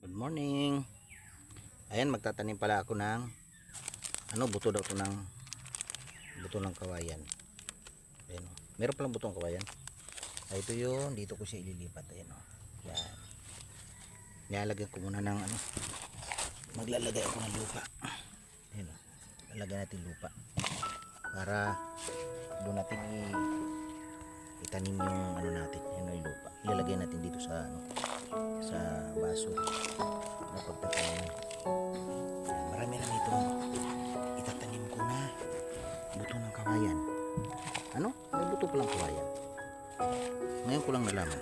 Good morning. Ayan, magtatanim pala ako ng ano, buto daw to ng buto ng kawayan. Ayan, oh. Meron palang buto ng kawayan. Ay, ito yun. Dito ko siya ililipat. Ayan, oh. Yan. Nilalagyan ko muna ng ano. Maglalagay ako ng lupa. Ayan, oh. Lalagyan natin lupa. Para doon natin i itanim yung ano natin, yun yung lupa. Ilalagay natin dito sa ano, sa baso na pagtatanim. Marami na nito. Itatanim ko na buto ng kawayan. Ano? May buto palang kawayan. Ngayon ko lang nalaman.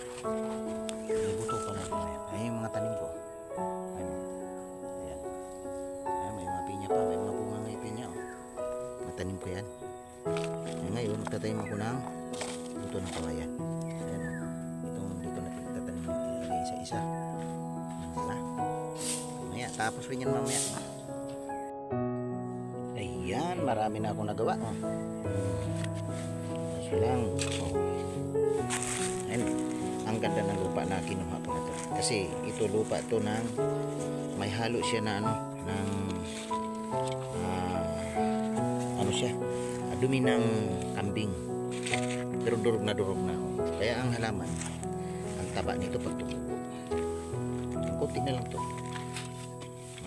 May buto palang kawayan. Ayan yung mga tanim ko. Ayan. Ayan. May mga pa. May mga bunga ng pinya. Oh. Natanim ko yan. Ngayon, magtatanim ako ng buto ng kawayan. Ayan o. Itong dito natin tatanim ilalagay sa isa. Diba? Mamaya, tapos rin yan mamaya. Ayan, marami na akong nagawa. Oh. Kaso lang. Ayan, ang ganda ng lupa na kinuha ko na to. Kasi ito lupa to ng may halo siya na ano, ng ah, ano siya, ah, dumi ng kambing pero durog na durog na oh. kaya ang halaman ang taba nito pag tumubo. Ang konti na lang to.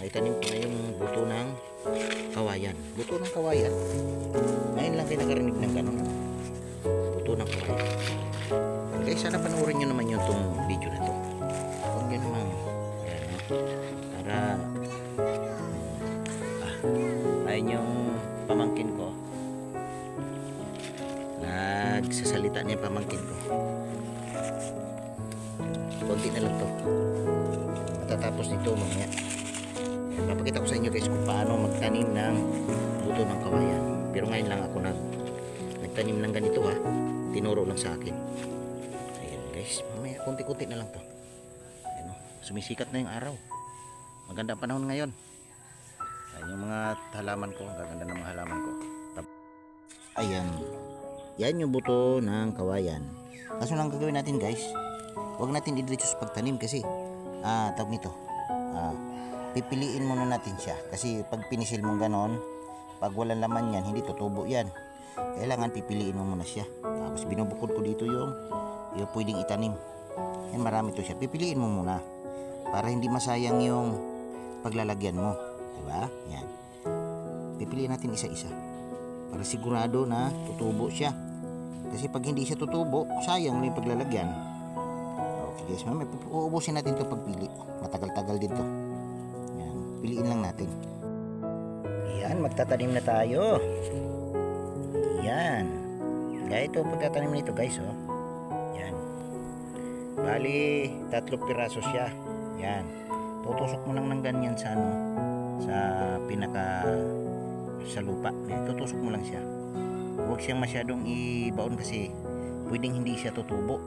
Maitanim ko na yung buto ng kawayan. Buto ng kawayan. Ngayon lang kayo nakarinig ng ganun buto ng kawayan. Okay sana panoorin nyo naman yung tong video na to. Huwag nyo naman yan, para ah, ayun yung pamangkin ko nagsasalita niya yung pamangkin ko. Konti na lang to. Matatapos nito mamaya. Papakita ko sa inyo guys kung paano magtanim ng buto ng kawayan. Pero ngayon lang ako nag nagtanim ng ganito ha. Tinuro lang sa akin. Ayan guys. Mamaya konti-konti na lang to. Ayan, oh, sumisikat na yung araw. Maganda panahon ngayon. Ayan yung mga halaman ko. Ang gaganda ng mga halaman ko. Ayan yan yung buto ng kawayan. Kaso lang gagawin natin guys, huwag natin idiretso sa pagtanim kasi ah tawag nito. Ah, pipiliin muna natin siya kasi pag pinisil mong ganon, pag walang laman yan, hindi tutubo yan. Kailangan pipiliin mo muna siya. Tapos binubukod ko dito yung yung pwedeng itanim. Yan marami to siya. Pipiliin mo muna para hindi masayang yung paglalagyan mo. Diba? Yan. Pipiliin natin isa-isa para sigurado na tutubo siya. Kasi pag hindi siya tutubo, sayang na yung paglalagyan. Okay guys, mamaya uubusin natin ito pagpili. Matagal-tagal din to. Yan, piliin lang natin. Yan, magtatanim na tayo. Yan. Kaya ito pagtatanim nito guys, oh. Yan. Bali, tatlong piraso siya. Yan. Tutusok mo lang ng ganyan sa ano, sa pinaka sa lupa. Tutusok mo lang siya. Huwag siyang masyadong ibaon kasi pwedeng hindi siya tutubo.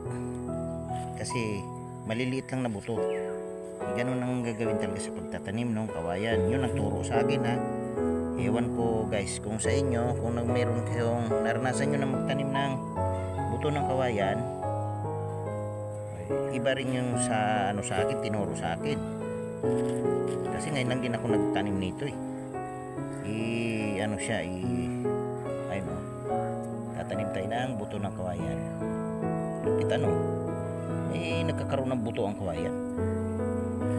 Kasi maliliit lang na buto. Ganun ang gagawin talaga sa pagtatanim ng kawayan. Yun ang turo sa akin ha. Ewan ko guys kung sa inyo, kung nag meron kayong naranasan nyo na magtanim ng buto ng kawayan, iba rin yung sa ano sa akin, tinuro sa akin. Kasi ngayon lang din ako nagtanim nito eh i ano siya i tatanim tayo ng buto ng kawayan. Kita no eh nagkakaroon ng buto ang kawayan?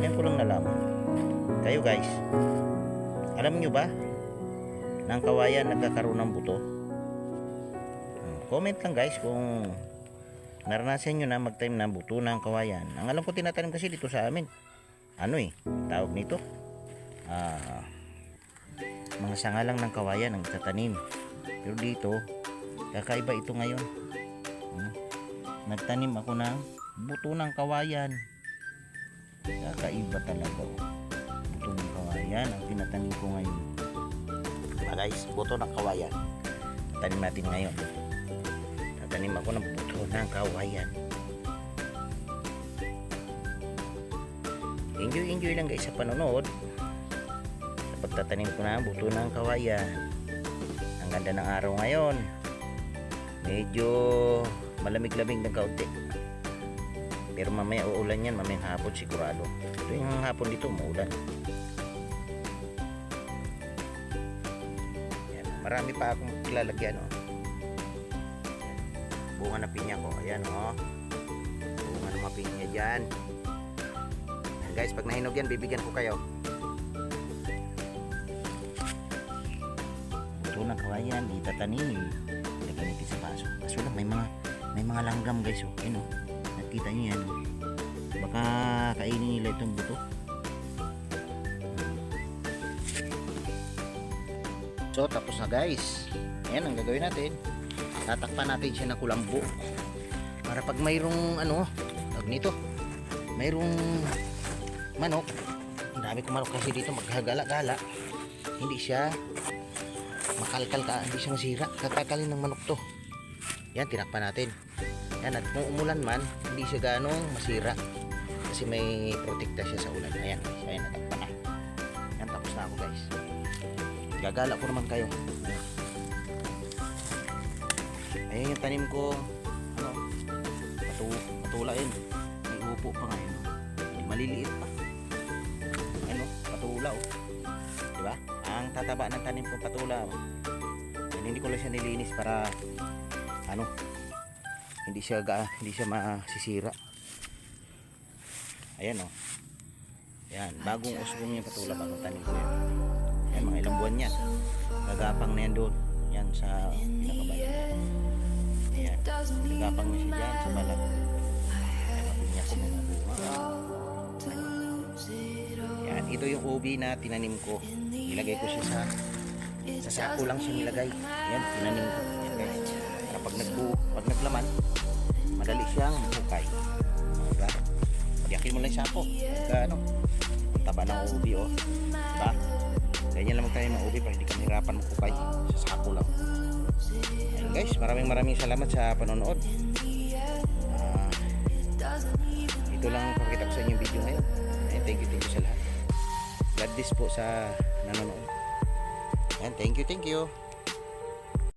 Yan ko lang nalaman. Kayo guys alam nyo ba na ang kawayan nagkakaroon ng buto? Hmm, comment lang guys kung naranasan nyo na magtanim ng buto ng kawayan. Ang alam ko tinatanim kasi dito sa amin. Ano eh tawag nito? Ah mga sanga lang ng kawayan ang tatanim. Pero dito, kakaiba ito ngayon. Hmm? Nagtanim ako ng buto ng kawayan. Kakaiba talaga. oh. Buto ng kawayan ang tinatanim ko ngayon. Diba guys, buto ng kawayan. Tanim natin ngayon. Tatanim ako ng buto ng kawayan. Enjoy, enjoy lang guys sa panonood pagtatanim ko na buto ng kawayan. Ang ganda ng araw ngayon. Medyo malamig-lamig ng kaunti. Pero mamaya uulan yan, mamayang hapon sigurado. Ito yung hapon dito, umuulan. Ayan, marami pa akong ilalagyan, oh. Bunga na pinya ko. Ayan, oh. Bunga ng mga pinya dyan. Ayan, guys, pag nahinog yan, bibigyan ko kayo. Ito na kawayan, itatanim. Sa baso. Kaso lang, may mga may mga langgam guys, oh. Ayan, oh. Nakita niyo yan. Baka kainin nila itong buto. So, tapos na guys. Ayan ang gagawin natin. Tatakpan natin siya ng kulambo. Para pag mayroong ano, tawag nito, mayroong manok. Ang dami kong manok kasi dito maghagala-gala. Hindi siya makalkal ka, hindi siya masira. Kakakalin ng manok to. Yan, tinakpan natin. Yan, at kung umulan man, hindi siya ganong masira. Kasi may protekta siya sa ulan. Ayan, ayan, natakpan na. Yan, tapos na ako guys. Gagala ko naman kayo. Ayan yung tanim ko. Ano? Patu patula yun. May upo pa ngayon. May maliliit pa. Ano? Patula oh. Diba? Ang tataba ng tanim ko patula. oh. Yan, hindi ko lang siya nilinis para ano hindi siya ga, hindi siya masisira. Ayan oh. Yan, bagong usbong yung patula bagong tanim ko yan. Yan, mga ilang buwan yan. Gagapang na yan doon. Yan sa pinakabayan. Ayan, gagapang na siya dyan sa balat. Ayan, mapinyas na ng bunga. Yan, ito yung ubi na tinanim ko. Ilagay ko siya sa sa sako lang siya nilagay. Yan, tinanim ko. Pag naglaman, madali siyang hukay. Diba? Pagyakin mo lang yung sako. Pagka ano, taba ng ubi oh. Diba? Ganyan lang tayo ng ubi para hindi ka mahirapan magkukay sa sako lang. Ayun guys, maraming maraming salamat sa panonood. Ah, ito lang ang pakita ko sa inyo video ngayon. Ayun, thank you, thank you sa lahat. God bless po sa nanonood. Ayan, thank you, thank you.